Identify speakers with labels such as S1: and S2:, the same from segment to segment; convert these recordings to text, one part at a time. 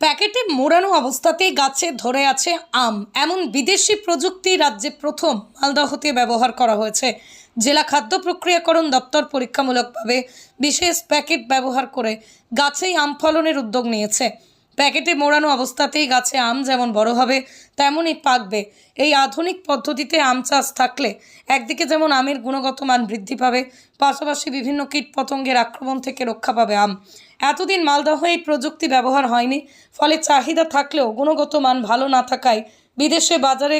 S1: প্যাকেটে মোড়ানো অবস্থাতেই গাছে ধরে আছে আম। এমন বিদেশি প্রযুক্তি রাজ্যে প্রথম মালদাহতে ব্যবহার করা হয়েছে। জেলা খাদ্য প্রক্রিয়াকরণ দপ্তর পরীক্ষামূলকভাবে বিশেষ প্যাকেট ব্যবহার করে গাছেই আম ফলনের উদ্যোগ নিয়েছে। প্যাকেটে মোড়ানো অবস্থাতেই গাছে আম যেমন বড় হবে, তেমনই পাকবে। এই আধুনিক পদ্ধতিতে আম চাষ থাকলে একদিকে যেমন আমের গুণগত মান বৃদ্ধি পাবে, পাশাপাশি বিভিন্ন কীটপতঙ্গের আক্রমণ থেকে রক্ষা পাবে আম। এতদিন মালদহ এই প্রযুক্তি ব্যবহার হয়নি, ফলে চাহিদা থাকলেও গুণগত মান ভালো না থাকায় বিদেশে বাজারে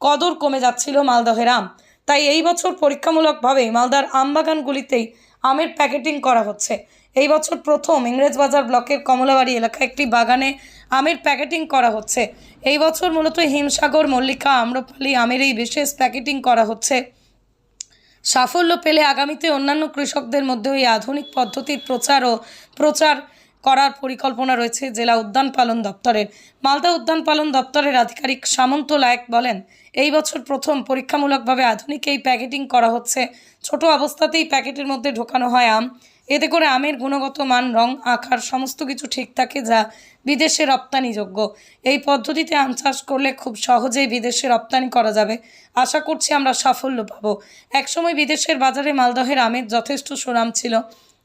S1: কদর কমে যাচ্ছিল মালদহের আম। তাই এই বছর পরীক্ষামূলকভাবে মালদার আমবাগানগুলিতেই আমের প্যাকেটিং করা হচ্ছে। এই বছর প্রথম ইংরেজবাজার ব্লকের কমলাবাড়ি এলাকায় একটি বাগানে আমের প্যাকেটিং করা হচ্ছে। এই বছর মূলত হিমসাগর, মল্লিকা, আম্রপালি, আমের এই বিশেষ প্যাকেটিং করা হচ্ছে। সাফল্য পেলে আগামীতে অন্যান্য কৃষকদের মধ্যে এই আধুনিক পদ্ধতির প্রচার ও প্রচার করার পরিকল্পনা রয়েছে জেলা উদ্যান পালন দপ্তরের। মালদা উদ্যান পালন দপ্তরের আধিকারিক সামন্ত লায়ক বলেন, এই বছর প্রথম পরীক্ষামূলকভাবে আধুনিক এই প্যাকেটিং করা হচ্ছে। ছোট অবস্থাতেই প্যাকেটের মধ্যে ঢোকানো হয় আম। এতে করে আমের গুণগত মান, রং, আকার সমস্ত কিছু ঠিক থাকে যা বিদেশে রপ্তানিযোগ্য এই পদ্ধতিতে আম চাষ করলে খুব সহজেই বিদেশে রপ্তানি করা যাবে। আশা করছি আমরা সাফল্য পাবো। একসময় বিদেশের বাজারে মালদহের আমের যথেষ্ট সুনাম ছিল।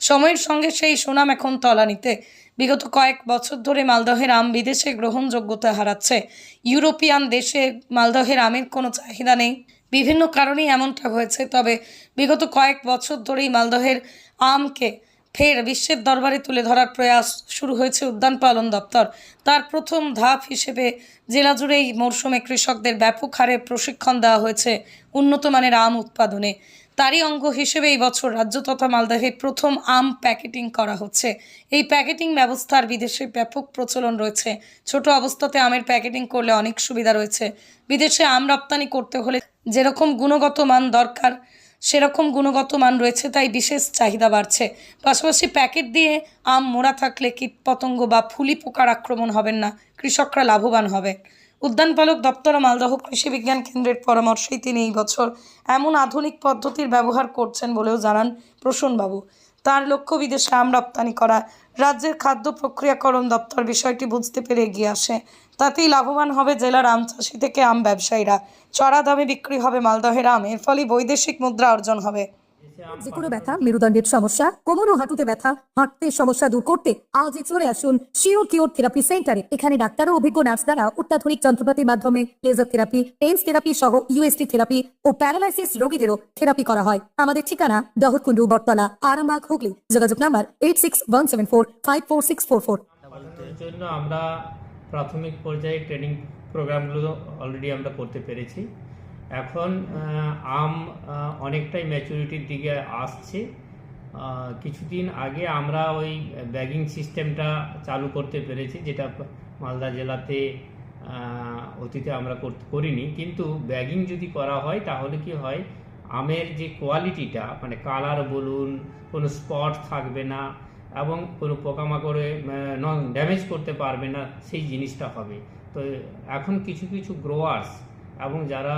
S1: সময়ের সঙ্গে সেই সুনাম এখন তলানিতে। বিগত কয়েক বছর ধরে মালদহের আম বিদেশে গ্রহণযোগ্যতা হারাচ্ছে। ইউরোপিয়ান দেশে মালদহের আমের কোনো চাহিদা নেই। বিভিন্ন কারণেই এমনটা হয়েছে, তবে বিগত কয়েক বছর ধরেই মালদহের আমকে ফের বিশ্বের দরবারে তুলে ধরার প্রয়াস শুরু হয়েছে উদ্যান পালন দপ্তর। তার প্রথম ধাপ হিসেবে জেলা জুড়ে এই মরশুমে কৃষকদের ব্যাপক হারে প্রশিক্ষণ দেওয়া হয়েছে উন্নত মানের আম উৎপাদনে। তারই অঙ্গ হিসেবে এই বছর রাজ্য তথা মালদাহে প্রথম আম প্যাকেটিং করা হচ্ছে। এই প্যাকেটিং ব্যবস্থার বিদেশে ব্যাপক প্রচলন রয়েছে। ছোট অবস্থাতে আমের প্যাকেটিং করলে অনেক সুবিধা রয়েছে। বিদেশে আম রপ্তানি করতে হলে যেরকম গুণগত মান দরকার, সেরকম গুণগত মান রয়েছে, তাই বিশেষ চাহিদা বাড়ছে। পাশাপাশি প্যাকেট দিয়ে আম মোড়া থাকলে কীটপতঙ্গ বা ফুলি পোকার আক্রমণ হবেন না, কৃষকরা লাভবান হবে। উদ্যানপালক দপ্তর ও মালদহ কৃষি বিজ্ঞান কেন্দ্রের পরামর্শেই তিনি এই বছর এমন আধুনিক পদ্ধতির ব্যবহার করছেন বলেও জানান প্রসূনবাবু। তার লক্ষ্য, বিদেশে আম রপ্তানি করা, রাজ্যের খাদ্য প্রক্রিয়াকরণ দপ্তর বিষয়টি বুঝতে পেরে এগিয়ে আসে। তাতেই লাভবান হবে জেলার আম চাষি থেকে আম ব্যবসায়ীরা। চড়া দামে বিক্রি হবে মালদহের আম, এর ফলে বৈদেশিক মুদ্রা অর্জন হবে।
S2: যে কোনো ব্যথা মেরুদণ্ডের সমস্যা কোমর ও হাঁটুতে ব্যথা হাঁটতে সমস্যা দূর করতে আজই চলে আসুন শিওর কিওর থেরাপি সেন্টারে এখানে ডাক্তার ও অভিজ্ঞ নার্স দ্বারা অত্যাধুনিক যন্ত্রপাতির মাধ্যমে লেজার থেরাপি টেন্স থেরাপি সহ ইউএসটি থেরাপি ও প্যারালাইসিস রোগীদেরও থেরাপি করা হয়। আমাদের ঠিকানা দহরকুন্ডু বটতলা আরামবাগ হুগলি। যোগাযোগ number eight six one seven four five four six four four
S3: জন্য আমরা প্রাথমিক পর্যায়ে ট্রেনিং প্রোগ্রামগুলো অলরেডি আমরা করতে পেরেছি। এখন আম অনেকটাই ম্যাচুরিটির দিকে আসছে। কিছুদিন আগে আমরা ওই ব্যাগিং সিস্টেমটা চালু করতে পেরেছি, যেটা মালদা জেলাতে অতীতে আমরা করিনি। কিন্তু ব্যাগিং যদি করা হয়, তাহলে কি হয়, আমের যে কোয়ালিটিটা মানে কালার বলুন, কোনো স্পট থাকবে না, এবং কোনো পোকামাকড়ে ড্যামেজ করতে পারবে না, সেই জিনিসটা হবে। তো এখন কিছু কিছু গ্রোয়ার্স এবং যারা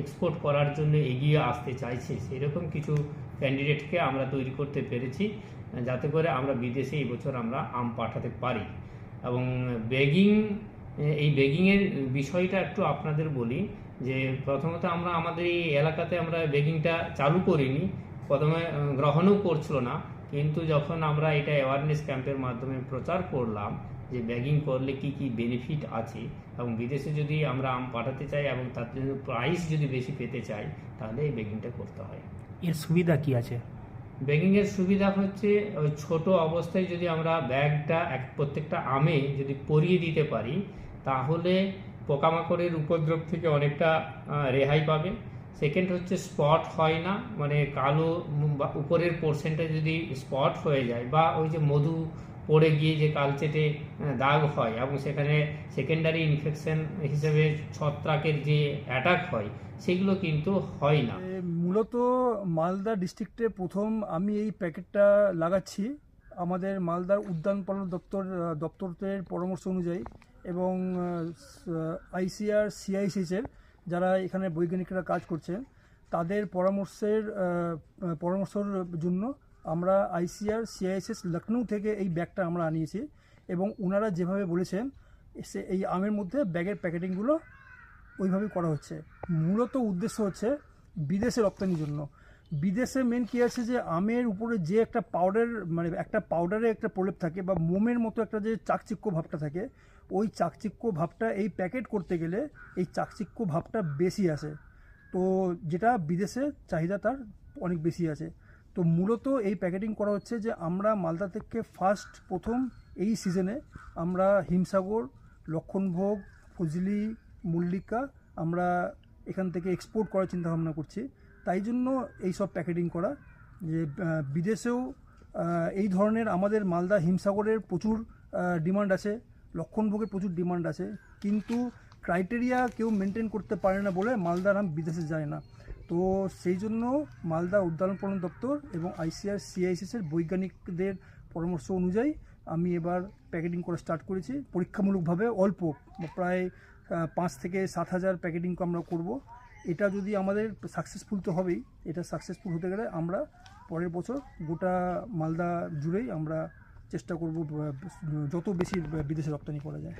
S3: এক্সপোর্ট করার জন্য এগিয়ে আসতে চাইছে, সেরকম কিছু ক্যান্ডিডেটকে আমরা তৈরি করতে পেরেছি, যাতে করে আমরা বিদেশে এই বছর আমরা আম পাঠাতে পারি। এবং বেগিং এই বেগিংয়ের বিষয়টা একটু আপনাদের বলি, যে প্রথমত আমরা আমাদের এই এলাকাতে আমরা বেগিংটা চালু করিনি, প্রথমে গ্রহণও করছিল না, কিন্তু যখন আমরা এটা অ্যাওয়ারনেস ক্যাম্পের মাধ্যমে প্রচার করলাম যে ব্যাগিং করলে কি কি বেনিফিট আছে এবং বিদেশে যদি আমরা আম পাঠাতে চাই এবং তার জন্য প্রাইস যদি বেশি পেতে চাই তাহলে এই ব্যাগিংটা করতে হয়।
S4: এর সুবিধা কি আছে?
S3: ব্যাগিংয়ের সুবিধা হচ্ছে ওই ছোট অবস্থায় যদি আমরা ব্যাগটা এক প্রত্যেকটা আমে যদি পরিয়ে দিতে পারি তাহলে পোকামাকড়ের উপদ্রব থেকে অনেকটা রেহাই পাবে। সেকেন্ড হচ্ছে স্পট হয় না মানে কালো বা উপরের পোর্শনটা যদি স্পট হয়ে যায় বা ওই যে মধু পড়ে গিয়ে যে কালচেটে দাগ হয় এবং সেখানে সেকেন্ডারি ইনফেকশন হিসেবে ছত্রাকের যে অ্যাটাক হয়, সেগুলো কিন্তু হয় না।
S5: মূলত মালদা ডিস্ট্রিক্টে প্রথম আমি এই প্যাকেটটা লাগাচ্ছি। আমাদের মালদার উদ্যান পালন দপ্তর দপ্তরের পরামর্শ অনুযায়ী এবং আইসিআর সিআইসিসের যারা এখানে বৈজ্ঞানিকরা কাজ করছেন, তাদের পরামর্শের পরামর্শের জন্য আমরা আইসিআর, সিআইএসএস লখনৌ থেকে এই ব্যাগটা আমরা আনিয়েছি এবং ওনারা যেভাবে বলেছেন, সে এই আমের মধ্যে ব্যাগের প্যাকেটিংগুলো ওইভাবেই করা হচ্ছে। মূলত উদ্দেশ্য হচ্ছে বিদেশে রপ্তানির জন্য। বিদেশে মেন কী আছে যে, আমের উপরে যে একটা পাউডার মানে একটা পাউডারে একটা প্রলেপ থাকে বা মোমের মতো একটা যে চাকচিক্য ভাবটা থাকে, ওই চাকচিক্য ভাবটা এই প্যাকেট করতে গেলে এই চাকচিক্য ভাবটা বেশি আসে। তো যেটা বিদেশে চাহিদা তার অনেক বেশি আছে। তো মূলত এই প্যাকেটিং করা হচ্ছে যে আমরা মালদা থেকে ফার্স্ট প্রথম এই সিজনে আমরা হিমসাগর, লক্ষণভোগ, ফজলি, মল্লিকা আমরা এখান থেকে এক্সপোর্ট করার চিন্তা ভাবনা করছি। তাই জন্য এই সব প্যাকেটিং করা। যে বিদেশেও এই ধরনের আমাদের মালদা হিমসাগরের প্রচুর ডিমান্ড আছে, লক্ষণভোগের প্রচুর ডিমান্ড আছে। কিন্তু ক্রাইটেরিয়া কেউ মেনটেন করতে পারে না বলে মালদার আম বিদেশে যায় না। তো সেই জন্য মালদা উদ্যান পালন দপ্তর এবং আইসিআর সিআইসিসের বৈজ্ঞানিকদের পরামর্শ অনুযায়ী আমি এবার প্যাকেটিং করা স্টার্ট করেছি। পরীক্ষামূলকভাবে অল্প, প্রায় পাঁচ থেকে সাত হাজার প্যাকেটিং আমরা করব। এটা যদি আমাদের সাকসেসফুল তো হবেই, এটা সাকসেসফুল হতে গেলে আমরা পরের বছর গোটা মালদা জুড়েই আমরা চেষ্টা করব যত বেশি বিদেশে রপ্তানি করা যায়।